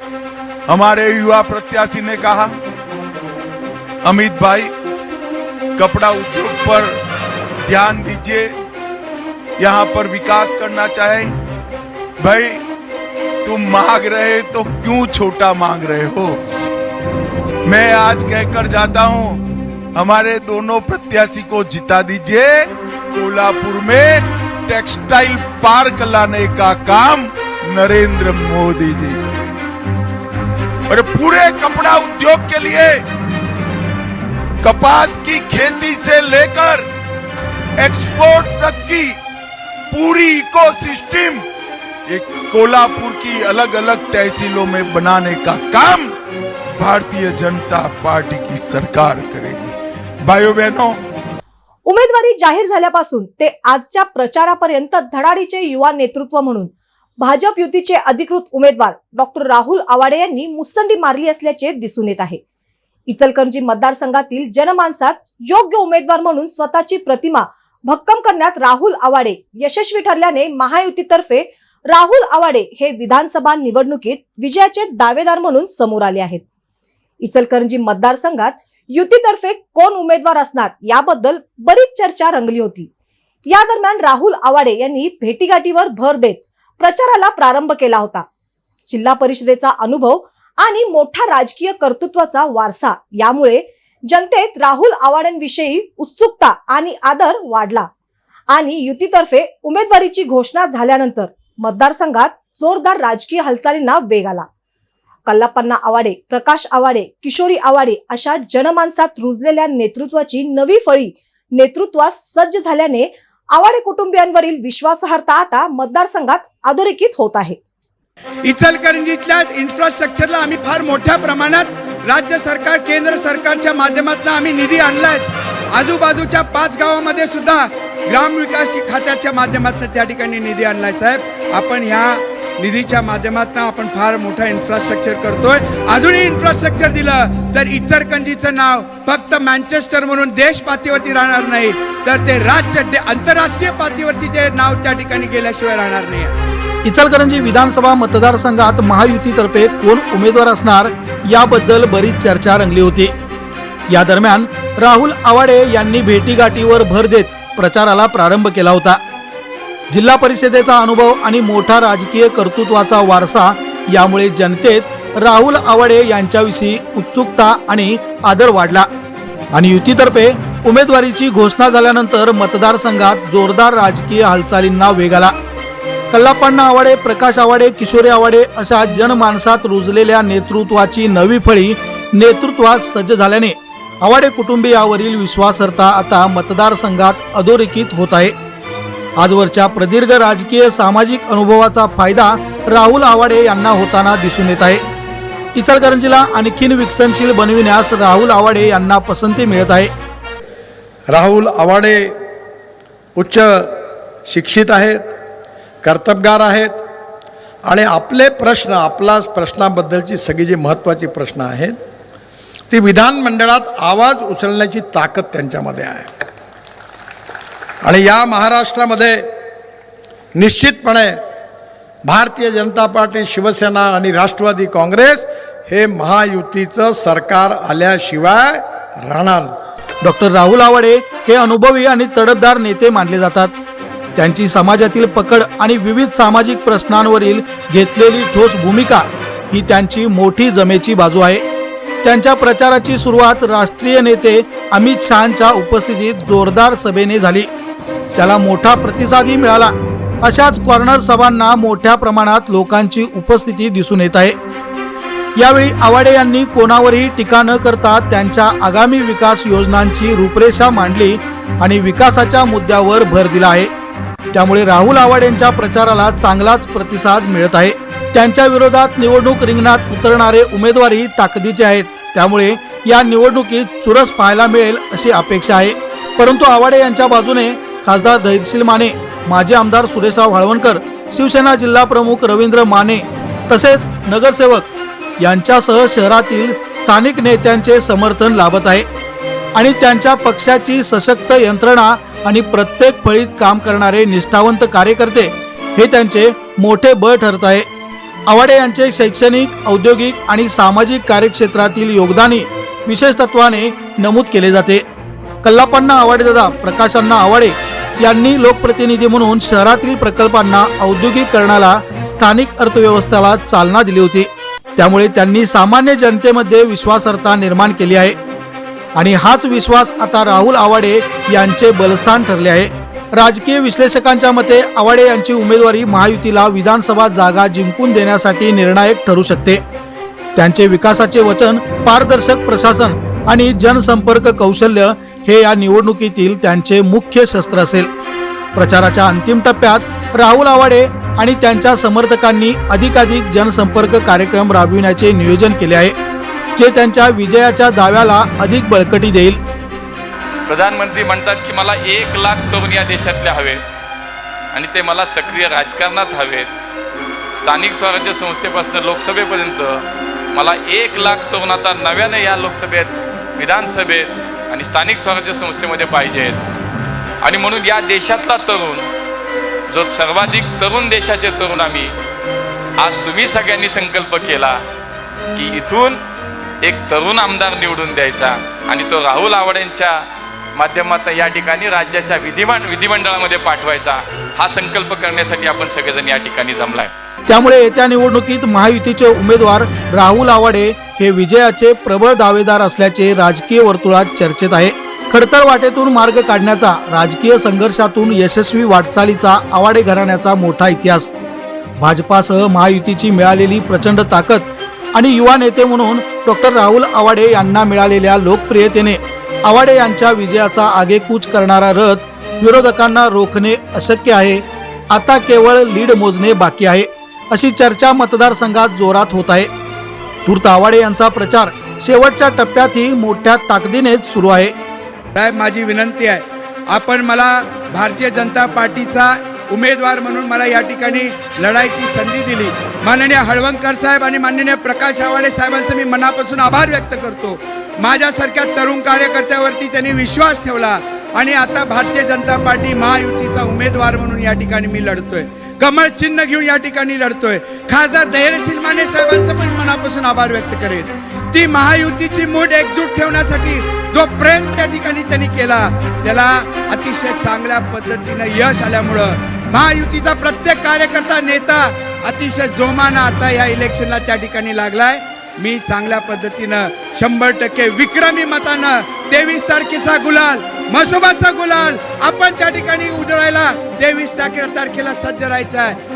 हमारे युवा प्रत्याशी ने कहा, अमित भाई, कपड़ा उद्योग पर ध्यान दीजिए। यहाँ पर विकास करना चाहे। भाई, तुम मांग रहे तो क्यों छोटा मांग रहे हो? मैं आज कहकर जाता हूँ, हमारे दोनों प्रत्याशी को जिता दीजिए। कोल्हापुर में टेक्सटाइल पार्क लाने का काम नरेंद्र मोदी जी और पूरे कपड़ा उद्योग के लिए कपास की खेती से लेकर एक्सपोर्ट तक की पूरी इकोसिस्टम एक कोल्हापुर की अलग अलग तहसीलों में बनाने का काम भारतीय जनता पार्टी की सरकार करेगी। भाइयों बहनों उमेदवारी जाहीर झाल्यापासून ते आजच्या प्रचारापर्यंत धडाडीचे युवा नेतृत्व म्हणून भाजप युतीचे अधिकृत उमेदवार डॉक्टर राहुल आवाडे यांनी मुसंडी मारली असल्याचे दिसून येत आहे. इचलकरंजी मतदारसंघातील जनमानसात योग्य उमेदवार म्हणून स्वतःची प्रतिमा भक्कम करण्यात राहुल आवाडे यशस्वी ठरल्याने महायुतीतर्फे राहुल आवाडे हे विधानसभा निवडणुकीत विजयाचे दावेदार म्हणून समोर आले आहेत. इचलकरंजी मतदारसंघात युतीतर्फे कोण उमेदवार असणार याबद्दल बरीच चर्चा रंगली होती. या दरम्यान राहुल आवाडे यांनी भेटीगाठीवर भर देत प्रचाराला प्रारंभ केला होता. जिल्हा परिषदेचा अनुभव आणि मोठा राजकीय कर्तृत्वाचा वारसा यामुळे जनतेत राहुल आवाड्यांविषयी उत्सुकता आणि आदर वाढला. आणि युतीतर्फे उमेदवारीची घोषणा झाल्यानंतर मतदारसंघात जोरदार राजकीय हालचालींना वेग आला. कल्लापन्ना आवाडे प्रकाश आवाडे किशोरी आवाडे अशा जनमानसात रुजलेल्या नेतृत्वाची नवी फळी नेतृत्वास सज्ज झाल्याने आवाडे कुटुंबियांवरील विश्वासार्हता आता मतदारसंघात अधोरेखित होत आहे. इचलकरंजीतल्या इन्फ्रास्ट्रक्चरला आम्ही फार मोठ्या प्रमाणात राज्य सरकार केंद्र सरकारच्या माध्यमातून आम्ही निधी आणलाय आजूबाजूच्या पाच गावामध्ये सुद्धा ग्रामविकास खात्याच्या माध्यमातून त्या ठिकाणी निधी आणलाय साहेब. आपण ह्या निधीच्या माध्यमातून आपण फार मोठा इन्फ्रास्ट्रक्चर करतोय. अजूनही इन्फ्रास्ट्रक्चर दिलं तर इचलकरंजीचं नाव फक्त मँचेस्टर म्हणून देश पातळीवरती राहणार नाही तर ते राज्य आंतरराष्ट्रीय पातळीवरती ते नाव त्या ठिकाणी गेल्याशिवाय राहणार नाही. इचलकरंजी विधानसभा मतदारसंघात महायुतीतर्फे कोण उमेदवार असणार याबद्दल बरीच चर्चा रंगली होती. या दरम्यान राहुल आवाडे यांनी भेटीगाठीवर भर देत प्रचाराला प्रारंभ केला होता. जिल्हा परिषदेचा अनुभव आणि मोठा राजकीय कर्तृत्वाचा वारसा यामुळे जनतेत राहुल आवाडे यांच्याविषयी उत्सुकता आणि आदर वाढला. आणि युतीतर्फे उमेदवारीची घोषणा झाल्यानंतर मतदारसंघात जोरदार राजकीय हालचालींना वेग आला. कल्लापण्णा आवाडे प्रकाश आवाडे किशोरी आवाडे अशा जनमानसात रुजलेल्या नेतृत्वाची नवी फळी नेतृत्वास सज्ज झाल्याने आवाडे कुटुंबियावरील विश्वासार्हता आता मतदारसंघात अधोरेखित होत आहे. आजवरच्या प्रदीर्घ राजकीय सामाजिक अनुभवाचा फायदा राहुल आवाडे यांना होताना दिसून येत आहे. इचलकरंजीला आणखीन विकसनशील बनविण्यास राहुल आवाडे यांना पसंती मिळत आहे. राहुल आवाडे उच्च शिक्षित आहेत कर्तबगार आहेत आणि आपले प्रश्न आपला प्रश्नाबद्दलची सगळी जी महत्त्वाची प्रश्न आहेत ती विधानमंडळात आवाज उचलण्याची ताकद त्यांच्यामध्ये आहे. आणि या महाराष्ट्रामध्ये निश्चितपणे भारतीय जनता पार्टी शिवसेना आणि राष्ट्रवादी काँग्रेस हे महायुतीचं सरकार आल्याशिवाय राहणार डॉक्टर राहुल आवाडे हे अनुभवी आणि तडफदार नेते मानले जातात. त्यांची समाजातील पकड आणि विविध सामाजिक प्रश्नांवरील घेतलेली ठोस भूमिका ही त्यांची मोठी जमेची बाजू आहे. त्यांच्या प्रचाराची सुरुवात राष्ट्रीय नेते अमित शहाच्या उपस्थितीत जोरदार सभेने झाली. त्याला मोठा प्रतिसादही मिळाला. अशाच कॉर्नर सभांना मोठ्या प्रमाणात लोकांची उपस्थिती दिसून येत आहे. यावेळी आवाडे यांनी कोणावरही टीका न करता त्यांच्या आगामी विकास योजनांची रूपरेषा मांडली आणि विकासाच्या मुद्द्यावर भर दिला आहे. त्यामुळे राहुल आवाडेंच्या प्रचाराला चांगलाच प्रतिसाद मिळत आहे. त्यांच्या विरोधात निवडणूक रिंगणात उतरणारे उमेदवारही ताकदीचे आहेत. त्यामुळे या निवडणुकीत चुरस पाहायला मिळेल अशी अपेक्षा आहे. परंतु आवाडे यांच्या बाजूने खासदार धैर्यशील माने माजी आमदार सुरेशराव वाळवणकर शिवसेना जिल्हा प्रमुख रवींद्र माने तसेच नगरसेवक यांच्यासह शहरातील स्थानिक नेत्यांचे समर्थन लाभत आहे. आणि त्यांच्या पक्षाची सशक्त यंत्रणा आणि प्रत्येक फळीत काम करणारे निष्ठावंत कार्यकर्ते हे त्यांचे मोठे बळ ठरत आहे. आवाडे यांचे शैक्षणिक औद्योगिक आणि सामाजिक कार्यक्षेत्रातील योगदाने विशेष तत्वाने नमूद केले जाते. कल्लापण्णा आवाडेदादा प्रकाशांना आवाडे. यांनी लोकप्रतिनिधी म्हणून शहरातील प्रकल्पांना औद्योगिकरणाला स्थानिक अर्थव्यवस्थेला चालना दिली होती. त्यामुळे त्यांनी सामान्य जनतेमध्ये विश्वासार्हता निर्माण केली आहे. आणि हाच विश्वास आता राहुल आवाडे यांचे बलस्थान ठरले आहे. राजकीय विश्लेषकांच्या मते आवाडे यांची उमेदवारी महायुतीला विधानसभा जागा जिंकून देण्यासाठी निर्णायक ठरू शकते. त्यांचे विकासाचे वचन पारदर्शक प्रशासन आणि जनसंपर्क कौशल्य हे या निवडणुकीतील त्यांचे मुख्य शस्त्र असेल. प्रचाराच्या अंतिम टप्प्यात राहुल आवाडे आणि त्यांच्या समर्थकांनी अधिकाधिक जनसंपर्क कार्यक्रम राबविण्याचे नियोजन केले आहे जे त्यांच्या विजयाच्या दाव्याला अधिक बळकटी देईल. प्रधानमंत्री म्हणतात की मला एक लाख तरुण या देशातले हवेत आणि ते मला सक्रिय राजकारणात हवेत स्थानिक स्वराज्य संस्थेपासून लोकसभेपर्यंत मला एक लाख तरुण आता नव्याने या लोकसभेत विधानसभेत आणि स्थानिक स्वराज्य संस्थेमध्ये पाहिजेत आणि म्हणून या देशातला तरुण जो सर्वाधिक तरुण देशाचे तरुण आम्ही आज तुम्ही सगळ्यांनी संकल्प केला की इथून एक तरुण आमदार निवडून द्यायचा. आणि तो राहुल आवड्यांच्या माध्यमातून या ठिकाणी राज्याच्या विधिमंड विधिमंडळामध्ये पाठवायचा. हा संकल्प करण्यासाठी आपण सगळेजण या ठिकाणी जमलाय. त्यामुळे येत्या निवडणुकीत महायुतीचे उमेदवार राहुल आवाडे हे विजयाचे प्रबळ दावेदार असल्याचे राजकीय वर्तुळात चर्चेत आहे. खडतर वाटेतून मार्ग काढण्याचा राजकीय संघर्षातून यशस्वी वाटचालीचा आवाडे घराण्याचा मोठा इतिहास. भाजपासह महायुतीची मिळालेली प्रचंड ताकद आणि युवा नेते म्हणून डॉक्टर राहुल आवाडे यांना मिळालेल्या लोकप्रियतेने आवाडे यांच्या विजयाचा आगेकूच करणारा रथ विरोधकांना रोखणे अशक्य आहे. आता केवळ लीड मोजणे बाकी आहे. अशी चर्चा मतदारसंघात जोरात होत आहे. तूर्त आवाडे यांचा प्रचार शेवटच्या टप्प्यातही मोठ्या ताकदीनेच सुरू आहे. साहेब माझी विनंती आहे आपण मला भारतीय जनता पार्टीचा उमेदवार म्हणून मला या ठिकाणी लढायची संधी दिली. माननीय हळवंकर साहेब आणि माननीय प्रकाश आवाडे साहेबांचं मी मनापासून आभार व्यक्त करतो. माझ्यासारख्या तरुण कार्यकर्त्यावरती त्यांनी विश्वास ठेवला. आणि आता भारतीय जनता पार्टी महायुतीचा उमेदवार म्हणून या ठिकाणी मी लढतोय. कमळ चिन्ह घेऊन या ठिकाणी लढतोय. खासदार धैर्यशील माने साहेबांचं पण मनापासून आभार व्यक्त करेन. ती महायुतीची मूड एकजूट ठेवण्यासाठी जो प्रयत्न त्या ठिकाणी त्यांनी केला त्याला अतिशय चांगल्या पद्धतीनं यश आल्यामुळं महायुतीचा प्रत्येक कार्यकर्ता नेता अतिशय जोमानं आता या इलेक्शनला त्या ठिकाणी लागलाय. मी चांगल्या पद्धतीनं शंभर टक्के विक्रमी मतानं तेवीस तारखेचा गुलाल म्हसोबाचा गुलाल. आपण त्या ठिकाणी उधळायला तेवीस तारखेला सज्ज राहायचं आहे.